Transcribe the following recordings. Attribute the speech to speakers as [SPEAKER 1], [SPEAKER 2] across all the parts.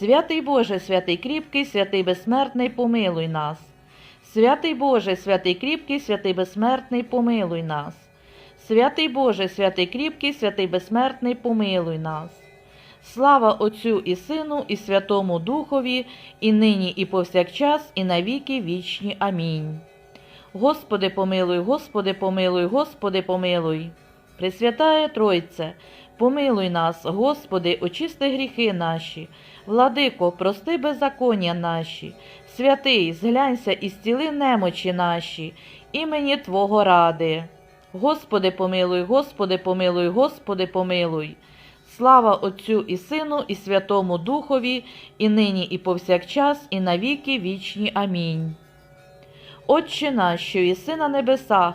[SPEAKER 1] Святий Боже, святий кріпкий, святий безсмертний, помилуй нас. Святий Боже, святий кріпкий, святий безсмертний, помилуй нас. Святий Боже, святий кріпкий, святий безсмертний, помилуй нас. Слава Отцю і Сину, і Святому Духові, і нині, і повсякчас, і навіки вічні. Амінь. Господи, помилуй, Господи, помилуй, Господи, помилуй. Пресвятає Тройце, помилуй нас, Господи, очисти гріхи наші. Владико, прости беззаконня наші, святий, зглянься і зціли немочі наші, імені Твого ради. Господи, помилуй, Господи, помилуй, Господи, помилуй. Слава Отцю і Сину, і Святому Духові, і нині, і повсякчас, і навіки вічні. Амінь. Отче наш, що єси на небесах,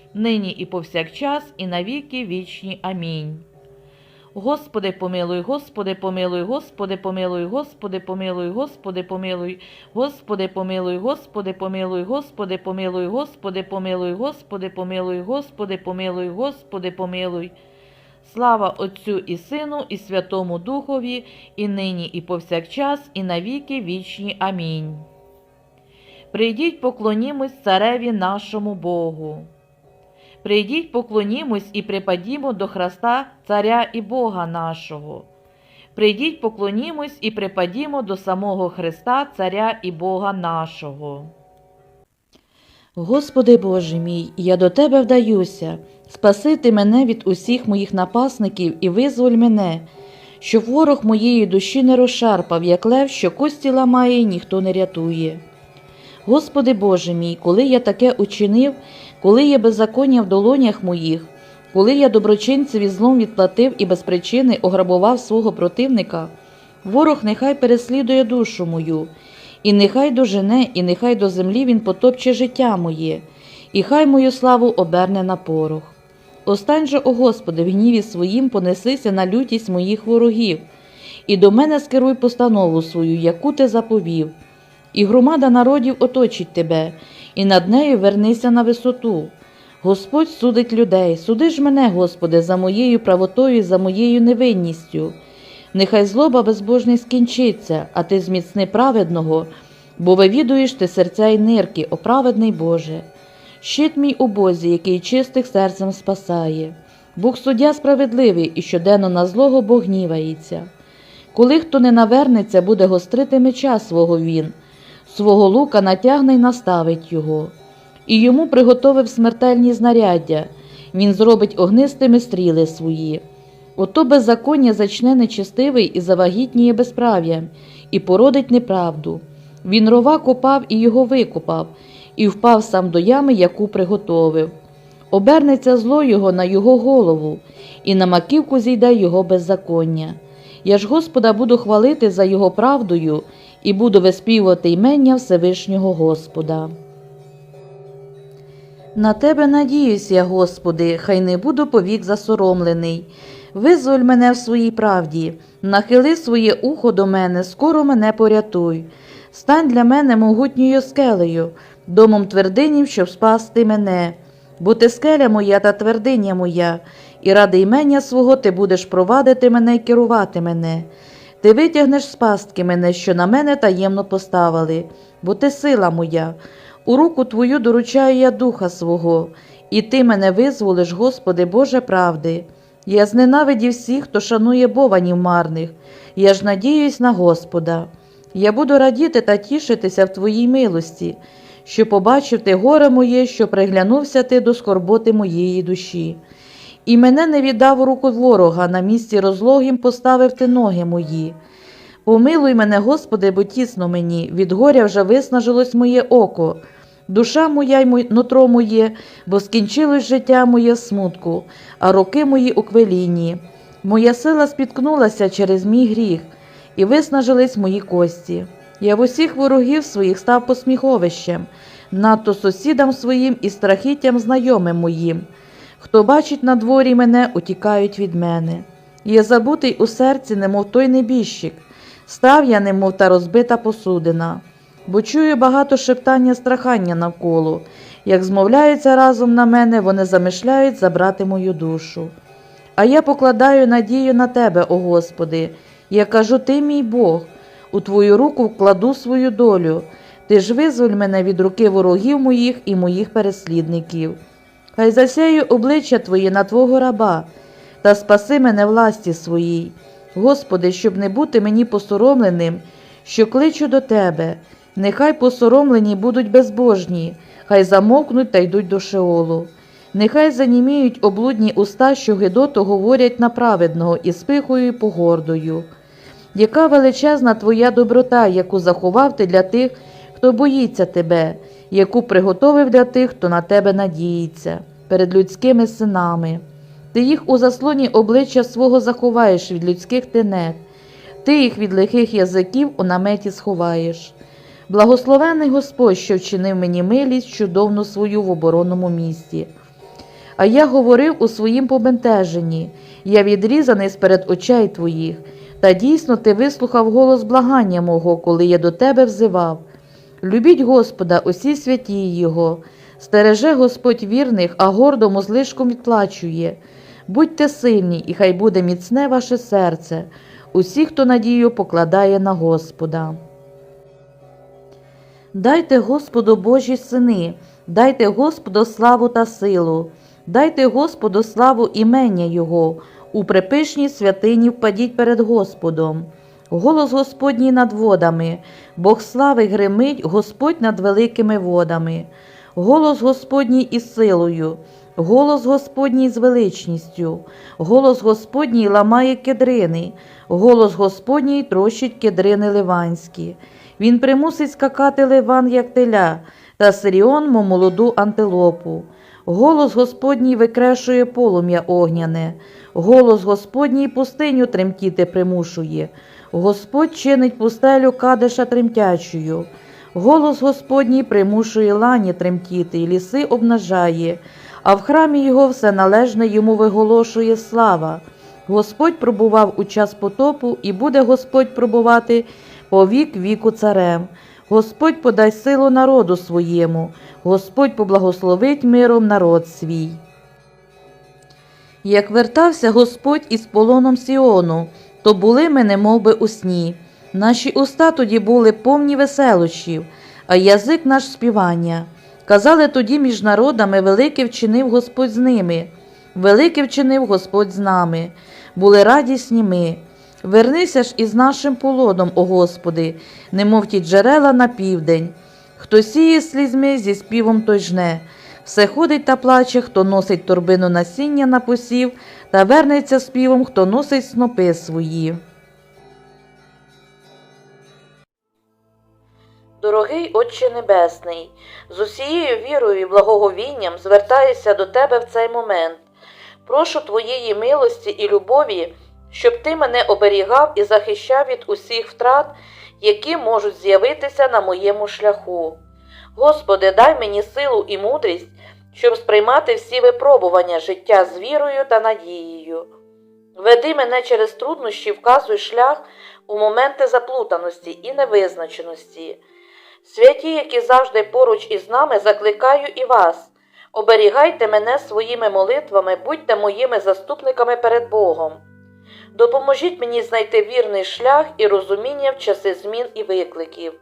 [SPEAKER 1] нині і повсякчас, і навіки вічні. Амінь. Господи, помилуй, Господи, помилуй, Господи, помилуй, Господи, помилуй, Господи, помилуй, Господи, помилуй, Господи, помилуй, Господи, помилуй, Господи, помилуй, Господи, помилуй, Господи, помилуй, Господи, помилуй. Слава Отцю і Сину, і Святому Духові, і нині, і повсякчас, і навіки вічні. Амінь. Прийдіть, поклонімось цареві нашому Богу. Прийдіть, поклонімось і припадімо до Христа, Царя і Бога нашого. Прийдіть, поклонімось і припадімо до самого Христа, Царя і Бога нашого. Господи Боже мій, я до Тебе вдаюся, спаси Ти мене від усіх моїх напасників і визволь мене, щоб ворог моєї душі не розшарпав, як лев, що кості ламає, і ніхто не рятує. Господи Боже мій, коли я таке учинив, коли є беззаконня в долонях моїх, коли я доброчинцеві злом відплатив і без причини ограбував свого противника, ворог нехай переслідує душу мою, і нехай дожене, і нехай до землі він потопче життя моє, і хай мою славу оберне на порох. Остань же, о Господи, в гніві своїм понесися на лютість моїх ворогів, і до мене скеруй постанову свою, яку ти заповів. І громада народів оточить тебе, і над нею вернися на висоту. Господь судить людей, суди ж мене, Господи, за моєю правотою, і за моєю невинністю. Нехай злоба безбожний скінчиться, а ти зміцни праведного, бо вивідуєш ти серця й нирки, о праведний Боже. Щит мій у Бозі, який чистих серцем спасає. Бог суддя справедливий, і щоденно на злого Бог гнівається. Коли хто не навернеться, буде гострити меча свого він, свого лука натягне й наставить його, і йому приготовив смертельні знаряддя, він зробить огнистими стріли свої. Ото беззаконня зачне нечестивий і завагітніє безправ'ям, і породить неправду. Він рова копав і його викопав, і впав сам до ями, яку приготовив. Обернеться зло його на його голову, і на маківку зійде його беззаконня. Я ж Господа буду хвалити за його правдою і буду виспівувати імення Всевишнього Господа. На тебе надіюсь я, Господи, хай не буду повік засоромлений. Визволь мене в своїй правді, нахили своє ухо до мене, скоро мене порятуй. Стань для мене могутньою скелею, домом твердинів, щоб спасти мене. Бо ти скеля моя та твердиня моя, і ради імення свого ти будеш провадити мене і керувати мене. Ти витягнеш з пастки мене, що на мене таємно поставили, бо ти сила моя. У руку твою доручаю я духа свого, і ти мене визволиш, Господи, Боже правди. Я зненавидів всіх, хто шанує бованів марних, я ж надіюсь на Господа. Я буду радіти та тішитися в Твоїй милості, що побачив ти горе моє, що приглянувся ти до скорботи моєї душі. І мене не віддав руку ворога, на місці розлогім поставив ти ноги мої. Помилуй мене, Господи, бо тісно мені, від горя вже виснажилось моє око. Душа моя й нутро моє, бо скінчилось життя моє смутку, а роки мої у квелінні. Моя сила спіткнулася через мій гріх, і виснажились мої кості. Я в усіх ворогів своїх став посміховищем, надто сусідам своїм і страхіттям знайомим моїм. Хто бачить на дворі мене, утікають від мене. Я забутий у серці, немов той небіжчик, став я, немов та розбита посудина, бо чую багато шептання страхання навколо. Як змовляються разом на мене, вони замишляють забрати мою душу. А я покладаю надію на тебе, о Господи. Я кажу, ти мій Бог, у твою руку вкладу свою долю. Ти ж визволь мене від руки ворогів моїх і моїх переслідників. Хай засяю обличчя Твоє на Твого раба, та спаси мене власті своїй. Господи, щоб не бути мені посоромленим, що кличу до Тебе. Нехай посоромлені будуть безбожні, хай замовкнуть та йдуть до Шеолу. Нехай заніміють облудні уста, що гидоту говорять на праведного і спихою і погордою. Яка величезна твоя доброта, яку заховав ти для тих, хто боїться тебе, яку приготовив для тих, хто на тебе надіється, перед людськими синами. Ти їх у заслоні обличчя свого заховаєш від людських тенет, ти їх від лихих язиків у наметі сховаєш. Благословений Господь, що вчинив мені милість чудовну свою в оборонному місті. А я говорив у своїм побентеженні, я відрізаний сперед очей твоїх, та дійсно ти вислухав голос благання мого, коли я до тебе взивав. Любіть Господа, усі святі Його, стереже Господь вірних, а гордому злишком відплачує. Будьте сильні, і хай буде міцне ваше серце, усі, хто надію покладає на Господа. Дайте Господу Божі сини, дайте Господу славу та силу, дайте Господу славу імення Його, у припишній святині впадіть перед Господом. Голос Господній над водами, Бог слави гримить, Господь над великими водами. Голос Господній із силою, голос Господній з величністю, голос Господній ламає кедрини, голос Господній трощить кедрини ливанські. Він примусить скакати ливан, як теля, та Сиріон, мов молоду антилопу. Голос Господній викрешує полум'я огняне, голос Господній пустиню тремтіти примушує. Господь чинить пустелю кадиша тремтячою. Голос Господній примушує лані тремтіти, і ліси обнажає, а в храмі його все належне йому виголошує слава. Господь пробував у час потопу, і буде Господь пробувати по вік віку царем. Господь подай силу народу своєму, Господь поблагословить миром народ свій. Як вертався Господь із полоном Сіону, то були ми немов би у сні. Наші уста тоді були повні веселощів, а язик наш співання. Казали тоді між народами, велике вчинив Господь з ними, велике вчинив Господь з нами, були радісні ми. Вернися ж із нашим полоном, о Господи, немов ті джерела на південь. Хто сіє слізьми, зі співом той жне. Все ходить та плаче, хто носить торбину насіння на посів, та вернеться співом, хто носить снопи свої. Дорогий Отче Небесний, з усією вірою і благоговінням звертаюся до Тебе в цей момент. Прошу Твоєї милості і любові, щоб Ти мене оберігав і захищав від усіх втрат, які можуть з'явитися на моєму шляху. Господи, дай мені силу і мудрість, щоб сприймати всі випробування життя з вірою та надією. Веди мене через труднощі, вказуй шлях у моменти заплутаності і невизначеності. Святі, які завжди поруч із нами, закликаю і вас. Оберігайте мене своїми молитвами, будьте моїми заступниками перед Богом. Допоможіть мені знайти вірний шлях і розуміння в часи змін і викликів.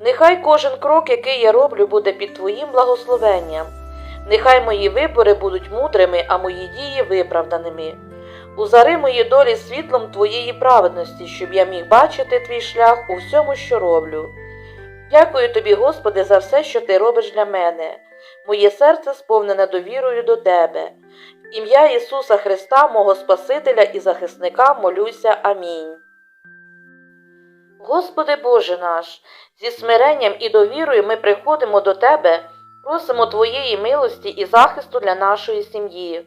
[SPEAKER 1] Нехай кожен крок, який я роблю, буде під Твоїм благословенням. Нехай мої вибори будуть мудрими, а мої дії виправданими. Узари мої долі світлом Твоєї праведності, щоб я міг бачити твій шлях у всьому, що роблю. Дякую тобі, Господи, за все, що ти робиш для мене. Моє серце сповнене довірою до Тебе. Ім'я Ісуса Христа, мого Спасителя і захисника, молюся. Амінь. Господи Боже наш, зі смиренням і довірою ми приходимо до Тебе, просимо Твоєї милості і захисту для нашої сім'ї.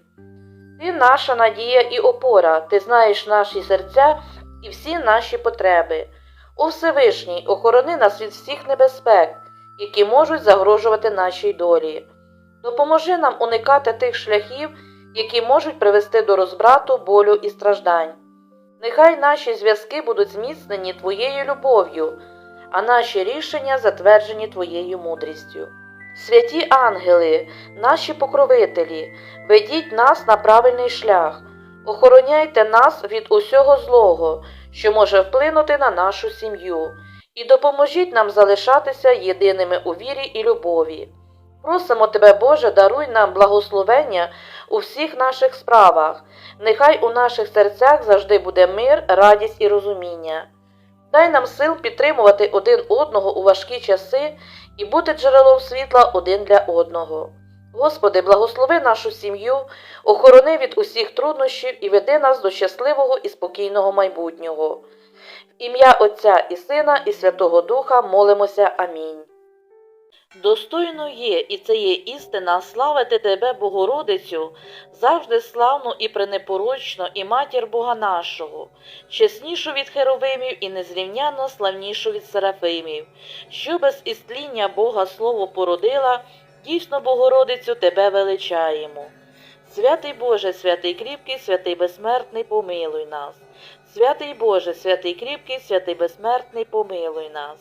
[SPEAKER 1] Ти наша надія і опора, Ти знаєш наші серця і всі наші потреби. О Всевишній, охорони нас від всіх небезпек, які можуть загрожувати нашій долі. Допоможи нам уникати тих шляхів, які можуть привести до розбрату, болю і страждань. Нехай наші зв'язки будуть зміцнені Твоєю любов'ю, а наші рішення затверджені Твоєю мудрістю. Святі ангели, наші покровителі, ведіть нас на правильний шлях, охороняйте нас від усього злого, що може вплинути на нашу сім'ю, і допоможіть нам залишатися єдиними у вірі і любові. Просимо Тебе, Боже, даруй нам благословення у всіх наших справах. Нехай у наших серцях завжди буде мир, радість і розуміння. Дай нам сил підтримувати один одного у важкі часи і бути джерелом світла один для одного. Господи, благослови нашу сім'ю, охорони від усіх труднощів і веди нас до щасливого і спокійного майбутнього. В ім'я Отця і Сина, і Святого Духа молимося. Амінь. Достойно є, і це є істина, славити Тебе, Богородицю, завжди славну і пренепорочну, і матір Бога нашого, чеснішу від херовимів і незрівняно славнішу від серафимів, що без істління Бога Слово породила, дійсно, Богородицю, Тебе величаємо. Святий Боже, святий кріпкий, святий безсмертний, помилуй нас. Святий Боже, святий кріпкий, святий безсмертний, помилуй нас.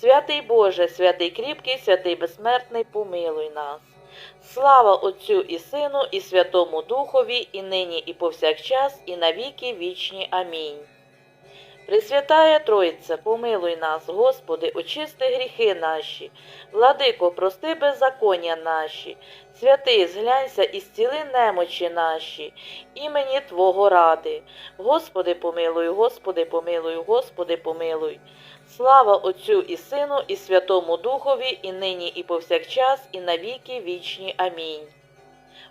[SPEAKER 1] Святий Боже, святий кріпкий, святий безсмертний, помилуй нас. Слава Отцю і Сину, і Святому Духові, і нині, і повсякчас, і навіки вічні. Амінь. Пресвятая Тройця, помилуй нас, Господи, очисти гріхи наші, владико, прости беззаконня наші, святий, зглянься і зціли немочі наші, імені Твого ради. Господи, помилуй, Господи, помилуй, Господи, помилуй. Слава Отцю і Сину, і Святому Духові, і нині, і повсякчас, і навіки вічні. Амінь.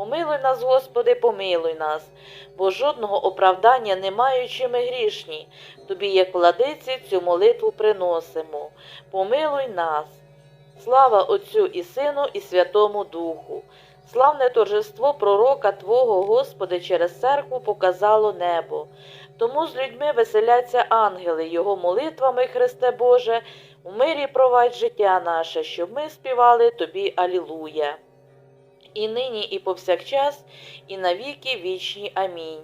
[SPEAKER 1] Помилуй нас, Господи, помилуй нас, бо жодного оправдання не маючи ми грішні, тобі, як владиці, цю молитву приносимо. Помилуй нас. Слава Отцю і Сину, і Святому Духу. Славне торжество пророка Твого, Господи, через церкву показало небо. Тому з людьми веселяться ангели, Його молитвами, Христе Боже, у мирі провадь життя наше, щоб ми співали Тобі Алілуя. І нині, і повсякчас, і навіки вічні. Амінь.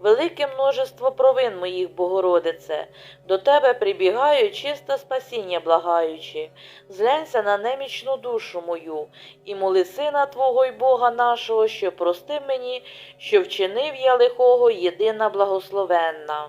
[SPEAKER 1] Велике множество провин моїх, Богородице, до Тебе прибігаю, чисте спасіння благаючи, зглянься на немічну душу мою, і моли сина Твого й Бога нашого, що простив мені, що вчинив я лихого, єдина благословенна.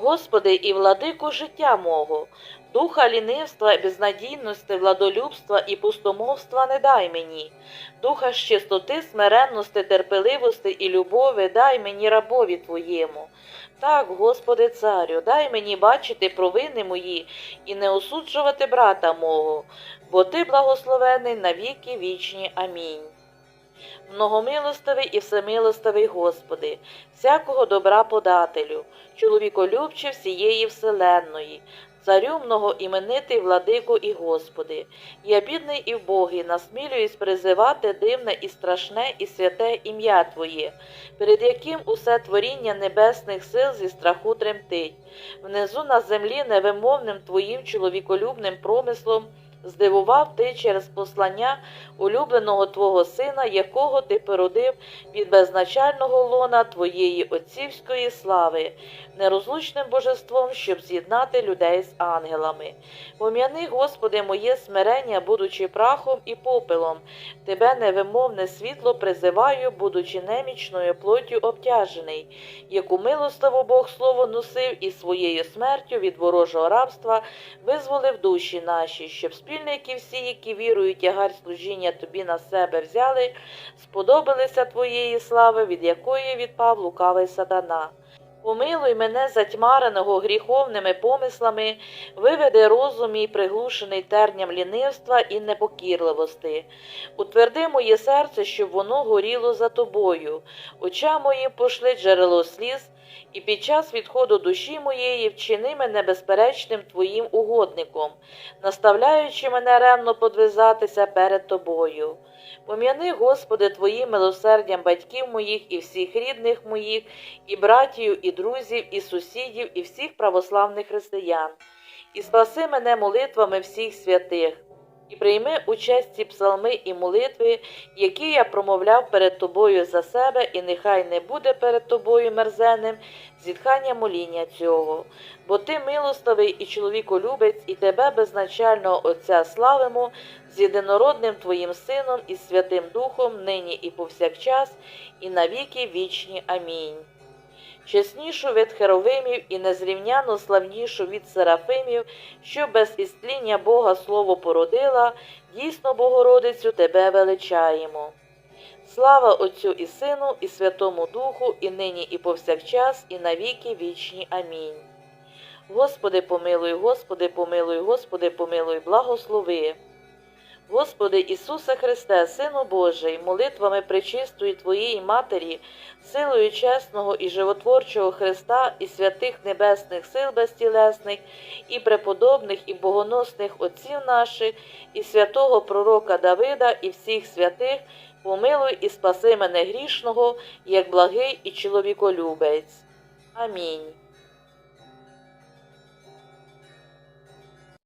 [SPEAKER 1] Господи і владику життя мого, духа лінивства, безнадійності, владолюбства і пустомовства не дай мені, духа з чистоти, смиренності, терпеливості і любові дай мені рабові Твоєму. Так, Господи царю, дай мені бачити провини мої і не осуджувати брата мого, бо ти благословений на віки вічні. Амінь. Многомилостивий і всемилостивий Господи, всякого добра подателю, чоловіколюбче всієї вселенної, царю многоіменитий владико і Господи, я бідний і вбогий, насмілююсь призивати дивне і страшне і святе ім'я Твоє, перед яким усе творіння небесних сил зі страху тремтить, внизу на землі невимовним Твоїм чоловіколюбним промислом здивував Ти через послання улюбленого Твого Сина, якого Ти породив від безначального лона Твоєї отцівської слави, нерозлучним божеством, щоб з'єднати людей з ангелами. Пом'яни, Господи, моє смирення, будучи прахом і попелом, Тебе невимовне світло призиваю, будучи немічною плоттю обтяжений, яку милостиво Бог слово носив і своєю смертю від ворожого рабства визволив душі наші, щоб спільники всі, які вірують тягар служіння тобі на себе взяли, сподобалися твоєї слави, від якої відпав лукавий сатана. Помилуй мене затьмареного гріховними помислами, виведи розум мій приглушений терням лінивства і непокірливости. Утверди моє серце, щоб воно горіло за тобою, очам моїм пошли джерело сліз, і під час відходу душі моєї вчини мене безперечним твоїм угодником, наставляючи мене ревно подвизатися перед тобою. Пом'яни, Господи, Твоїм милосердям батьків моїх і всіх рідних моїх, і братів, і друзів, і сусідів, і всіх православних християн, і спаси мене молитвами всіх святих, і прийми участь ці псалми і молитви, які я промовляв перед Тобою за себе, і нехай не буде перед Тобою мерзенним зітхання моління цього, бо Ти милостивий і чоловіколюбець, і Тебе безначального Отця славимо, з єдинородним Твоїм Сином і Святим Духом, нині і повсякчас, і навіки вічні. Амінь. Чеснішу від херовимів і незрівняно славнішу від серафимів, що без істління Бога Слово породила, дійсно, Богородицю, Тебе величаємо. Слава Отцю і Сину, і Святому Духу, і нині, і повсякчас, і навіки вічні. Амінь. Господи, помилуй, Господи, помилуй, Господи, помилуй, благослови. Господи Ісусе Христе, Сину Божий, молитвами пречистої Твоєї Матері, силою чесного і животворчого Христа і святих небесних сил безтілесних, і преподобних, і богоносних отців наших, і святого Пророка Давида, і всіх святих, помилуй і спаси мене грішного, як благий і чоловіколюбець. Амінь.